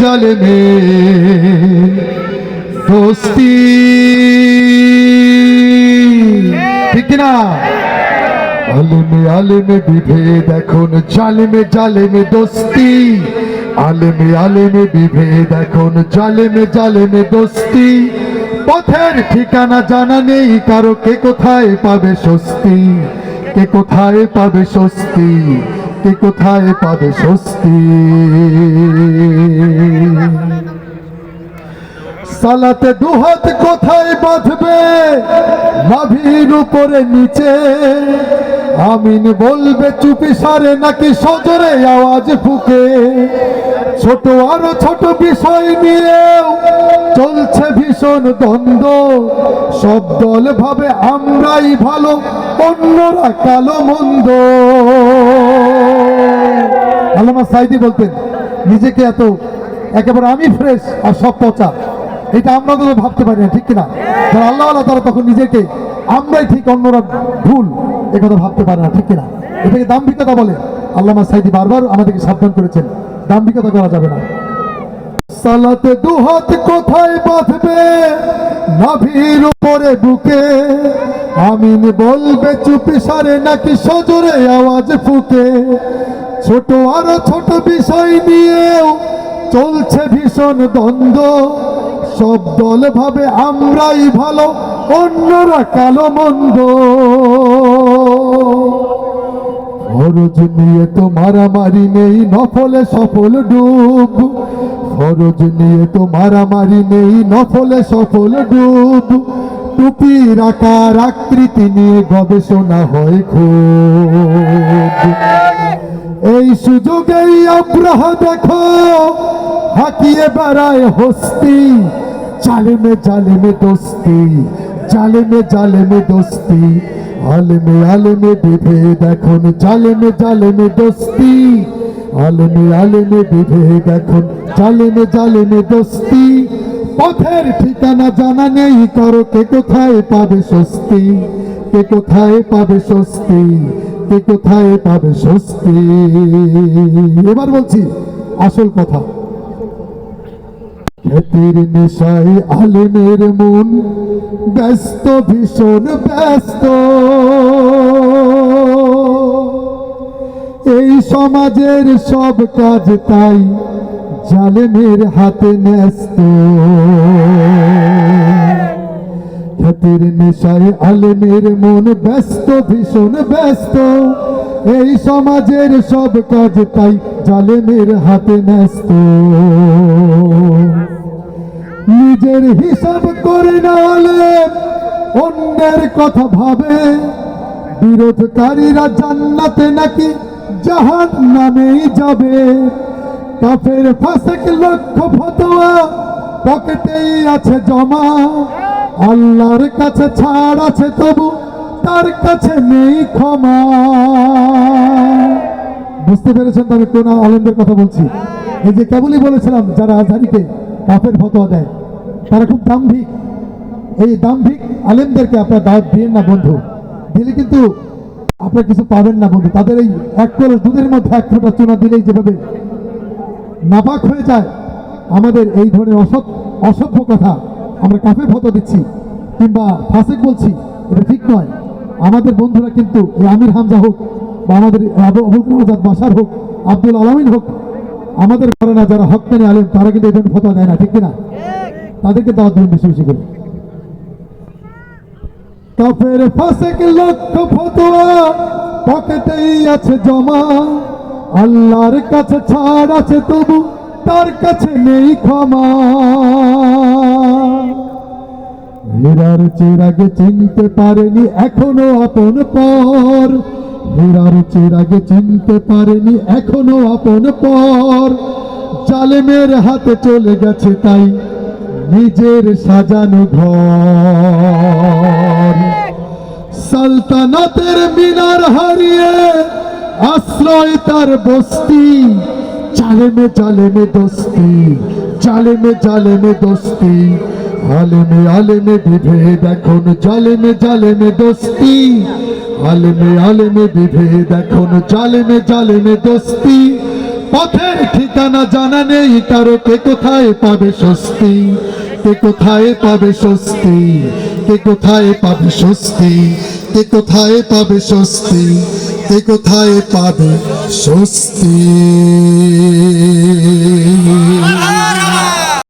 জালেমে দোস্তি। ঠিক না আলেমে আলেমে বিভেদ, এখন জালেমে জালেমে দোস্তি। আলেমে আলেমে বিভেদ, এখন জালেমে জালেমে দোস্তি। পথের ঠিকানা জানা নেই, কারও কে কোথায় পাবে স্বস্তি? কে কোথায় পাবে স্বস্তি? কে কোথায় পাবে স্বস্তি? সালাতে দুহাত কোথায় বাঁধবে? নাভির উপরে নিচে। আমিন বলবে, চুপি সারে নাকি সজরে আওয়াজ ফুকে? ছোট আরও ছোট বিষয় নিয়েও চলছে ভীষণ দ্বন্দ্ব। সব দল ভাবে আমরাই ভালো, অন্যরা কালো মন্দ। আল্লামা সাইদি বলতেন, নিজেকে এত, একেবারে আমি ফ্রেশ আর সব পচা। এটা আমরা তো ভাবতে পারি না, ঠিক কিনা? যারা আল্লাহ আল্লাহ তারা তখন নিজেকে, আমরাই ঠিক, অন্যরা ভুল, এ কথা ভাবতে পারে না, ঠিক কিনা? এটাকে দাম্ভিকতা বলে। আল্লামা সাইদি বারবার আমাদেরকে সাবধান করেছেন, দাম্ভিকতা করা যাবে না। সালাতে দুহাত কোথায় বাঁধবে? নাভির উপরে বুকে। আমিন বলবে, চুপি সারে নাকি সজোরে আওয়াজ ফুকে। ছোট আরও ছোট বিষয় নিয়েও চলছে ভীষণ দ্বন্দ্ব। সব দল ভাবে আমরাই ভালো, অন্যরা কালো মন্দ। ফরজ নিয়ে তো মারামারি নেই, নফলে সফল ডুব। ফরজ নিয়ে তো মারামারি নেই, নফলে সফল ডুব। টুপির আকার, আকৃতি নিয়ে গবেষণা হয় খুব। এই সুযোগেই আব্রাহ দেখো, হাকিয়ে বেড়ায় হস্তি। জালেমে জালেমে দোস্তি, জালেমে জালেমে দোস্তি, আলেমে আলেমে বিভেদ এখন, জালেমে জালেমে দোস্তি, আলেমে আলেমে বিভেদ এখন, জালেমে জালেমে দোস্তি, পথের ঠিকানা জানা নেই, কারও কে কোথায় পাবে স্বস্তি, কে কোথায় পাবে স্বস্তি, কে কোথায় পাবে স্বস্তি? এবার বলছি, আসল কথা। খ্যাতির নেশায় আলেমের মন, ব্যস্ত, ভীষণ ব্যস্ত। এই সমাজের সব কাজ তাই জালেমের হাতে ন্যস্ত। খ্যাতির নেশায় আলেমের মন, ব্যস্ত, ভীষণ ব্যস্ত। এই সমাজের সব কাজ তাই জালেমের হাতে ন্যস্ত। নিজের হিসাব করে না আলেম অন্যের কথা ভাবে। বিরোধকারীরা জান্নাতে নাকি জাহান নামেই যাবে। কাফের ফাসেক লক্ষ ফতোয়া পকেটেই আছে জমা। আল্লাহর কাছে ছাড় আছে তবু তার কাছে নেই ক্ষমা। বুঝতে পেরেছেন আমি কোন আলেমদের কথা বলছি? এই যে কেবলই বলেছিলাম, যারা আজহারিকে কাফের ফতোয়া দেয়, তারা খুব দাম্ভিক। এই দাম্ভিক আলেমদেরকে আপনার দাওয়াত দিন না, বন্ধু। দিলে কিন্তু আপনার কিছু পাবেন না, বন্ধু। তাদের এই এক কলস দুধের মধ্যে এক ফোঁটা চুনা দিলেই যেভাবে নাপাক হয়ে যায়, আমাদের এই ধরনের অসৎ, অসভ্য কথা আমরা কাফে ফটো দিচ্ছি কিংবা ফাসেক বলছি, এটা ঠিক নয়। আমাদের বন্ধুরা কিন্তু আমির হামজা হোক বা আমাদের আজাদ বাসার হোক, আব্দুল আলমিন হোক, আমাদের ঘরানা যারা হকানি আলেম তারা কিন্তু ধরনের ফটো দেয় না, ঠিক কিনা? তাদেরকে দাওয়াত দেবেন বেশি বেশি করে। কাফের ফাসেক লক্ষ ফতোয়া পকেটেই আছে জমা। আল্লাহর কাছে ছাড় আছে তবু, তার কাছে নেই ক্ষমা। হীরার চিরাগে চিনতে পারেনি এখনও আপন পর। হীরার চিরাগে চিনতে পারেনি এখনও আপন পর। জালেমের হাতে চলে গেছে তাই নিজের সাজানো ঘর। সালতানাতের মিনার হারিয়ে আশ্রয় তার বস্তি। চালেমে চালেমে দোস্তি চালেমে চালেমে দোস্তি। আলেমে আলেমে বিভেদ এখন জালেমে জালেমে দোস্তি। আলেমে আলেমে বিভেদ এখন জালেমে জালেমে দোস্তি। পথের ঠিকানা জানা নেই, কারও কে কোথায় পাবে স্বস্তি? কে কোথায় পাবে স্বস্তি? কে কোথায় পাবে স্বস্তি? কে কোথায় পাবে স্বস্তি? কে কোথায় পাবে স্বস্তি?